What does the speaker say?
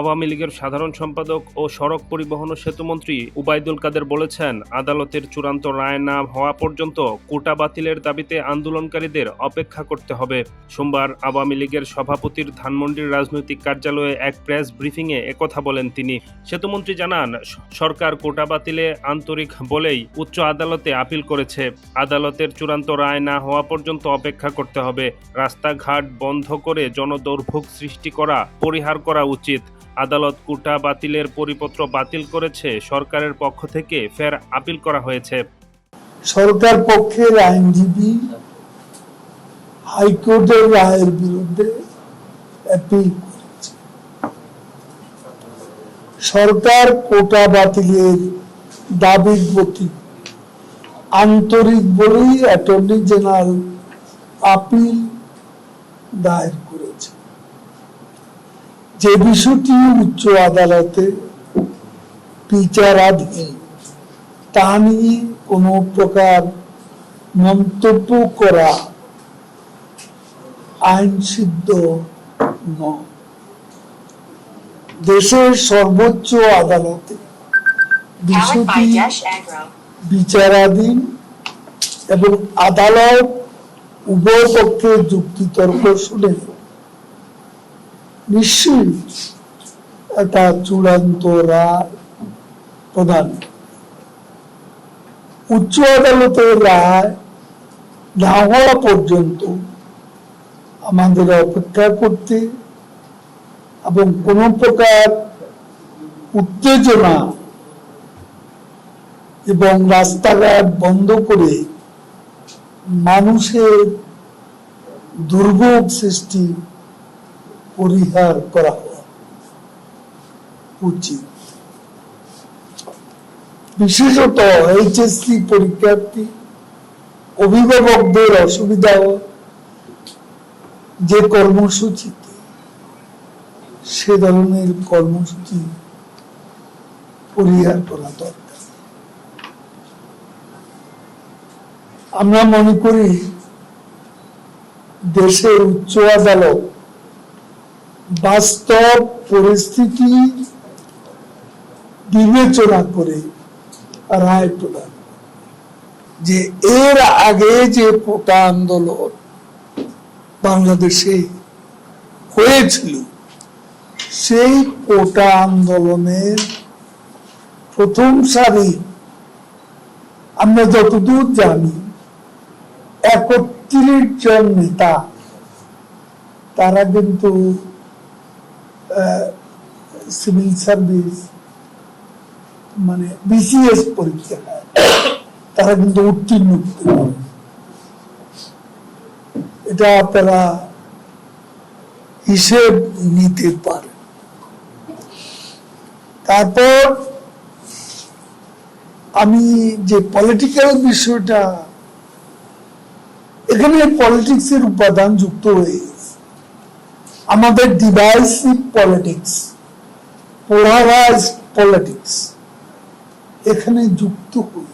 আওয়ামী লীগের সাধারণ সম্পাদক ও সড়ক পরিবহন ও সেতুমন্ত্রী উবাইদুল কাদের বলেছেন, আদালতের চূড়ান্ত রায় না হওয়া পর্যন্ত কোটা বাতিলের দাবিতে আন্দোলনকারীদের অপেক্ষা করতে হবে। সোমবার আওয়ামী লীগের সভাপতির ধানমন্ডির রাজনৈতিক কার্যালয়ে এক প্রেস ব্রিফিংয়ে একথা বলেন তিনি। সেতুমন্ত্রী জানান, সরকার কোটা বাতিলে আন্তরিক বলেই উচ্চ আদালতে আপিল করেছে। আদালতের চূড়ান্ত রায় না হওয়া পর্যন্ত অপেক্ষা করতে হবে। রাস্তাঘাট বন্ধ করে জনদৌর্ভোগ সৃষ্টি করা, পরিহার করা উচিত। আদালত কোটা বাতিলের পরিপত্র বাতিল করেছে সরকারের পক্ষ থেকে ফের আপিল করা হয়েছে। সরকার পক্ষের আইনজীবী হাইকোর্টের রায়ের বিরুদ্ধে সরকার কোটা বাতিলের দাবির প্রতি আন্তরিক বলেই অ্যাটর্নি জেনারেল আপিল দায়ের যে বিষয়টি উচ্চ আদালতে বিচারাধীন, তা নিয়ে কোনো প্রকার মন্তব্য করা আইন সিদ্ধ নয়। দেশের সর্বোচ্চ আদালতে বিষয়টি বিচারাধীন এবং আদালত উভয় পক্ষের যুক্তিতর্ক শুনে নিশ্চয়ই একটা চূড়ান্ত রায় প্রদান। উচ্চ আদালতের রায় না হওয়া পর্যন্ত আমাদের অপেক্ষা করতে এবং কোন প্রকার উত্তেজনা এবং রাস্তাঘাট বন্ধ করে মানুষের দুর্ভোগ সৃষ্টি পরিহার করা উচিত বিশেষত এইচএসসি পরীক্ষার্থী, অভিভাবকদের অসুবিধা যে কর্মসূচিতে সে ধরনের কর্মসূচি পরিহার করা দরকার। আমরা মনে করি দেশের উচ্চ আদালত বাস্তব পরিস্থিতি বিবেচনা করে রায় প্রদান যে এর আগে যে কোটা আন্দোলন বাংলাদেশে হয়েছিল, সেই কোটা আন্দোলনের প্রথম সারি আমরা যতদূর জানি, একত্রিশ জন নেতা, তারা কিন্তু সিভিল সার্ভিস মানে বিসিএস পরীক্ষা তারা কিন্তু উত্তীর্ণ হতে পারে। এটা আপনারা হিসেব নিতে পারেন তারপর আমি যে পলিটিক্যাল বিষয়টা, এখানে পলিটিক্স এর উপাদান যুক্ত হয়ে আমাদের ডিভাইসিভ পলিটিক্স পোলারাইজ পলিটিক্স এখানে যুক্ত হয়ে